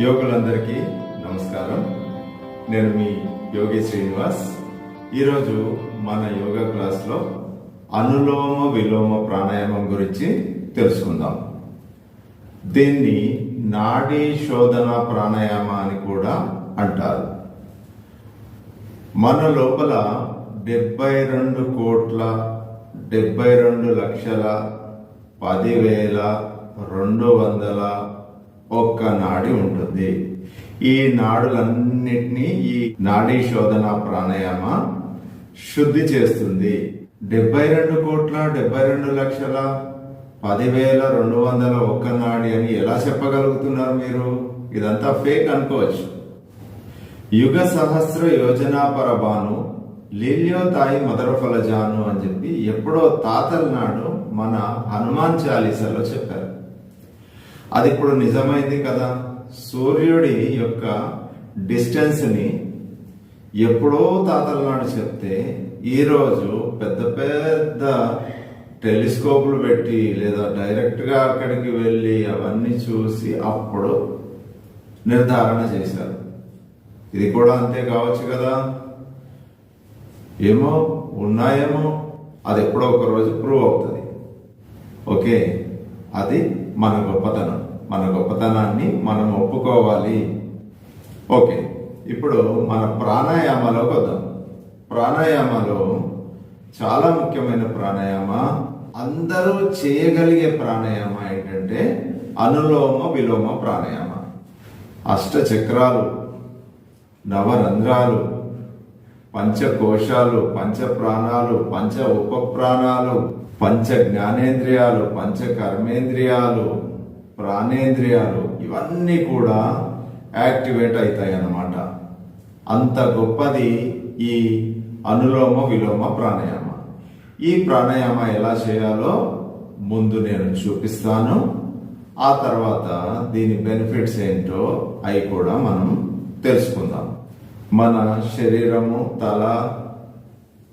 యోగులందరికీ నమస్కారం. నేను మీ యోగి శ్రీనివాస్. ఈరోజు మన యోగా క్లాస్లో అనులోమ విలోమ ప్రాణాయామం గురించి తెలుసుకుందాం. దీన్ని నాడీ శోధన ప్రాణాయామ అని కూడా అంటారు. మన లోపల డెబ్బై రెండు కోట్ల డెబ్బై రెండు లక్షల పదివేల రెండు వందల ఒక్క నాడి ఉంటుంది. ఈ నాడులన్నిటినీ ఈ నాడీ శోధన ప్రాణాయామ శుద్ధి చేస్తుంది. డెబ్బై రెండు కోట్ల డెబ్బై రెండు లక్షల పదివేల రెండు వందల ఒక్క నాడి అని ఎలా చెప్పగలుగుతున్నారు మీరు? ఇదంతా ఫేక్ అనుకోవచ్చు. యుగ సహస్ర యోజనా పరబాను లీల్యో తాయి మదర ఫలజాను అని చెప్పి ఎప్పుడో తాతల నాడు మన హనుమాన్ చాలీసాలో చెప్పారు. అది ఇప్పుడు నిజమైంది కదా. సూర్యుడి యొక్క డిస్టెన్స్ని ఎప్పుడో తాతల నాడు చెప్తే ఈరోజు పెద్ద పెద్ద టెలిస్కోపులు పెట్టి లేదా డైరెక్ట్గా అక్కడికి వెళ్ళి అవన్నీ చూసి అప్పుడు నిర్ధారణ చేశారు. ఇది కూడా అంతే కావచ్చు కదా. ఏమో ఉన్నాయేమో అది ఎప్పుడో ఒక రోజు ప్రూవ్ అవుతుంది. ఓకే? అది మన గొప్పతనం. మన గొప్పతనాన్ని మనం ఒప్పుకోవాలి. ఓకే. ఇప్పుడు మన ప్రాణాయామాలోకి వద్దాం ప్రాణాయామాలో చాలా ముఖ్యమైన ప్రాణాయామ అందరూ చేయగలిగే ప్రాణాయామ ఏంటంటే అనులోమ విలోమ ప్రాణాయామ. అష్టచక్రాలు నవరంధ్రాలు పంచకోశాలు పంచ ప్రాణాలు పంచ ఉప ప్రాణాలు పంచ జ్ఞానేంద్రియాలు పంచ కర్మేంద్రియాలు ప్రాణేంద్రియాలు ఇవన్నీ కూడా యాక్టివేట్ అవుతాయి అన్నమాట అంత గొప్పది ఈ అనులోమ విలోమ ప్రాణాయామ. ఈ ప్రాణాయామ ఎలా చేయాలో ముందు నేను చూపిస్తాను. ఆ తర్వాత దీని బెనిఫిట్స్ ఏంటో అవి కూడా మనం తెలుసుకుందాం. మన శరీరము తల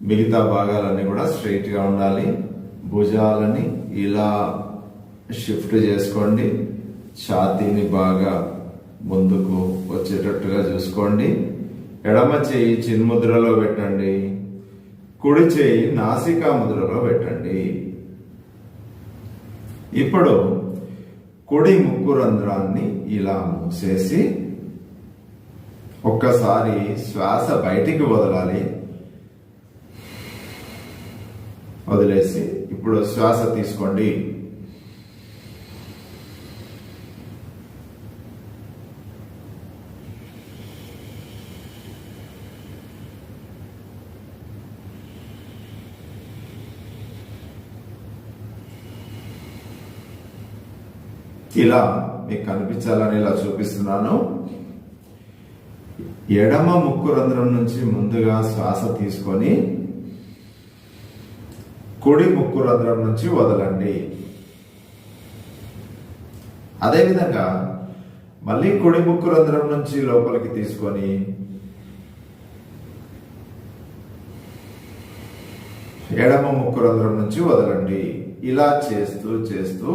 మిగతా భాగాలన్నీ కూడా స్ట్రైట్గా ఉండాలి. భుజాలని ఇలా షిఫ్ట్ చేసుకోండి. ఛాతీని బాగా ముందుకు వచ్చేటట్టుగా చూసుకోండి. ఎడమ చేయి చిన్ముద్రలో పెట్టండి. కుడి చేయి నాసికా ముద్రలో పెట్టండి. ఇప్పుడు కుడి ముక్కు రంధ్రాన్ని ఇలా మూసేసి ఒక్కసారి శ్వాస బయటికి వదలాలి. వదిలేసి. ఇప్పుడు శ్వాస తీసుకోండి. ఇలా మీకు కనిపించాలని ఇలా చూపిస్తున్నాను. ఎడమ ముక్కు రంధ్రం నుంచి ముందుగా శ్వాస తీసుకొని కుడి ముక్కు రంధ్రం నుంచి వదలండి. అదేవిధంగా మళ్ళీ కుడి ముక్కు రంధ్రం నుంచి లోపలికి తీసుకొని ఎడమ ముక్కు రంధ్రం నుంచి వదలండి. ఇలా చేస్తూ చేస్తూ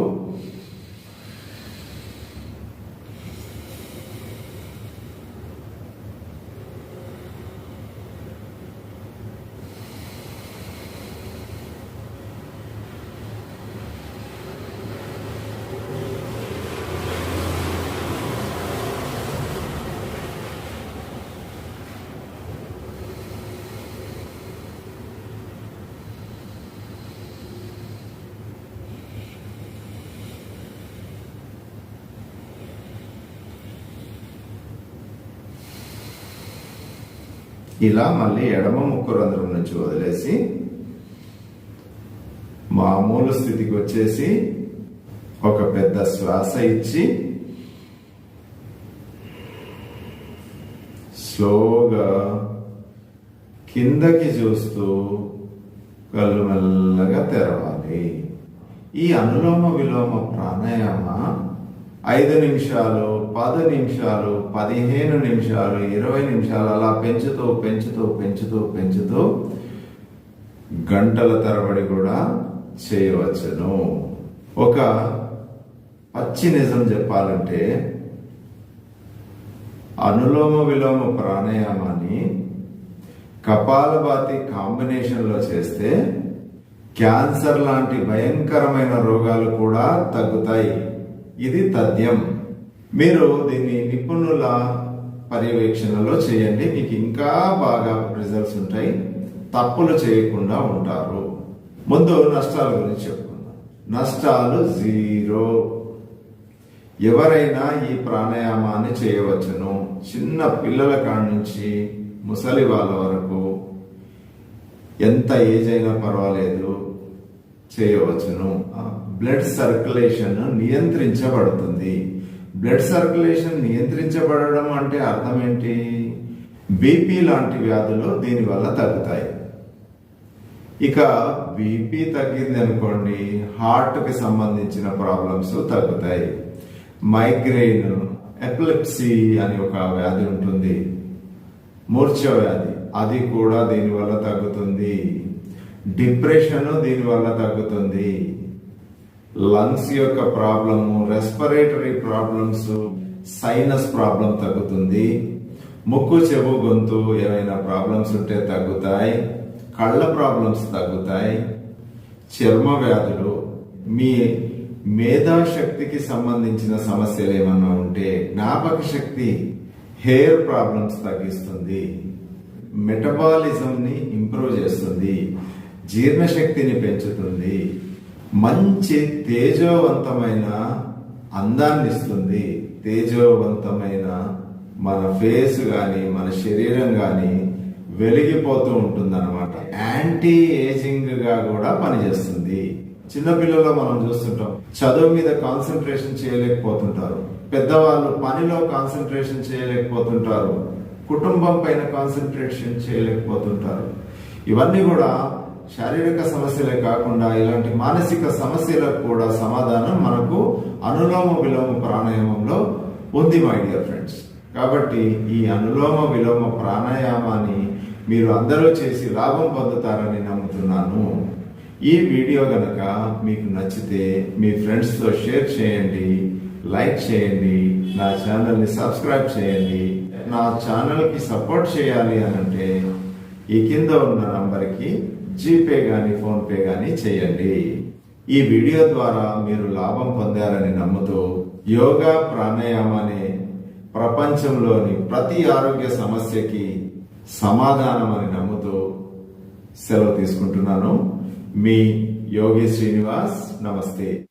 ఇలా మళ్ళీ ఎడమ ముక్కు రంధ్రం నుంచి వదిలేసి మామూలు స్థితికి వచ్చేసి ఒక పెద్ద శ్వాస ఇచ్చి స్లోగా కిందకి చూస్తూ కళ్ళు మెల్లగా తెరవాలి. ఈ అనులోమ విలోమ ప్రాణాయామ ఐదు నిమిషాలు పది నిమిషాలు పదిహేను నిమిషాలు ఇరవై నిమిషాలు అలా పెంచుతూ పెంచుతూ పెంచుతూ పెంచుతూ గంటల తరబడి కూడా చేయవచ్చును. ఒక పచ్చి నిజం చెప్పాలంటే అనులోమ విలోమ ప్రాణాయామాన్ని కపాలభాతి కాంబినేషన్లో చేస్తే క్యాన్సర్ లాంటి భయంకరమైన రోగాలు కూడా తగ్గుతాయి. ఇది తథ్యం. మీరు దీన్ని నిపుణుల పర్యవేక్షణలో చేయండి. మీకు ఇంకా బాగా రిజల్ట్స్ ఉంటాయి. తప్పులు చేయకుండా ఉంటారు. ముందు నష్టాల గురించి చెప్పుకుందాం. నష్టాలు జీరో. ఎవరైనా ఈ ప్రాణాయామాన్ని చేయవచ్చును. చిన్న పిల్లల కాడ నుంచి ముసలి వాళ్ళ వరకు ఎంత ఏజ్ అయినా పర్వాలేదు చేయవచ్చును. బ్లడ్ సర్క్యులేషన్ నియంత్రించబడుతుంది. బ్లడ్ సర్క్యులేషన్ నియంత్రించబడడం అంటే అర్థం ఏంటి? బీపీ లాంటి వ్యాధులు దీనివల్ల తగ్గుతాయి. ఇక బీపీ తగ్గింది అనుకోండి హార్ట్కి సంబంధించిన ప్రాబ్లమ్స్ తగ్గుతాయి. మైగ్రెయిన్ ఎపిలెప్సీ అని ఒక వ్యాధి ఉంటుంది. మూర్ఛ వ్యాధి అది కూడా దీనివల్ల తగ్గుతుంది. డిప్రెషన్ దీనివల్ల తగ్గుతుంది. లంగ్స్ యొక్క problem respiratory problems sinus problem తగ్గుతుంది. ముక్కు చెవు గొంతు ఏమైనా ప్రాబ్లమ్స్ ఉంటే తగ్గుతాయి. కళ్ళ ప్రాబ్లమ్స్ తగ్గుతాయి. చర్మ వ్యాధులు మీ మేధాశక్తికి సంబంధించిన సమస్యలు ఏమన్నా ఉంటే జ్ఞాపక శక్తి హెయిర్ ప్రాబ్లమ్స్ తగ్గిస్తుంది మెటబాలిజంని ఇంప్రూవ్ చేస్తుంది. జీర్ణశక్తిని పెంచుతుంది. మంచి తేజోవంతమైన అందాన్ని ఇస్తుంది తేజోవంతమైన మన ఫేస్ కానీ మన శరీరం కానీ వెలిగిపోతూ ఉంటుంది అనమాట యాంటీ ఏజింగ్గా కూడా పనిచేస్తుంది. చిన్నపిల్లల్లో మనం చూస్తుంటాం చదువు మీద కాన్సన్ట్రేషన్ చేయలేకపోతుంటారు. పెద్దవాళ్ళు పనిలో కాన్సన్ట్రేషన్ చేయలేకపోతుంటారు. కుటుంబం పైన కాన్సన్ట్రేషన్ చేయలేకపోతుంటారు. ఇవన్నీ కూడా శారీరక సమస్యలే కాకుండా ఇలాంటి మానసిక సమస్యలకు కూడా సమాధానం మనకు అనులోమ విలోమ ప్రాణాయామంలో ఉంది మై డియర్ ఫ్రెండ్స్ కాబట్టి ఈ అనులోమ విలోమ ప్రాణాయామాన్ని మీరు అందరూ చేసి లాభం పొందుతారని నమ్ముతున్నాను. ఈ వీడియో గనక మీకు నచ్చితే మీ ఫ్రెండ్స్తో షేర్ చేయండి లైక్ చేయండి నా ఛానల్ని సబ్స్క్రైబ్ చేయండి. నా ఛానల్కి సపోర్ట్ చేయాలి అని అంటే ఈ కింద ఉన్న నంబర్కి జీపే కానీ ఫోన్పే కానీ చేయండి. ఈ వీడియో ద్వారా మీరు లాభం పొందారని నమ్ముతూ యోగా ప్రాణాయామం అనే ప్రపంచంలోని ప్రతి ఆరోగ్య సమస్యకి సమాధానం అని నమ్ముతూ సెలవు తీసుకుంటున్నాను. మీ యోగి శ్రీనివాస్ నమస్తే.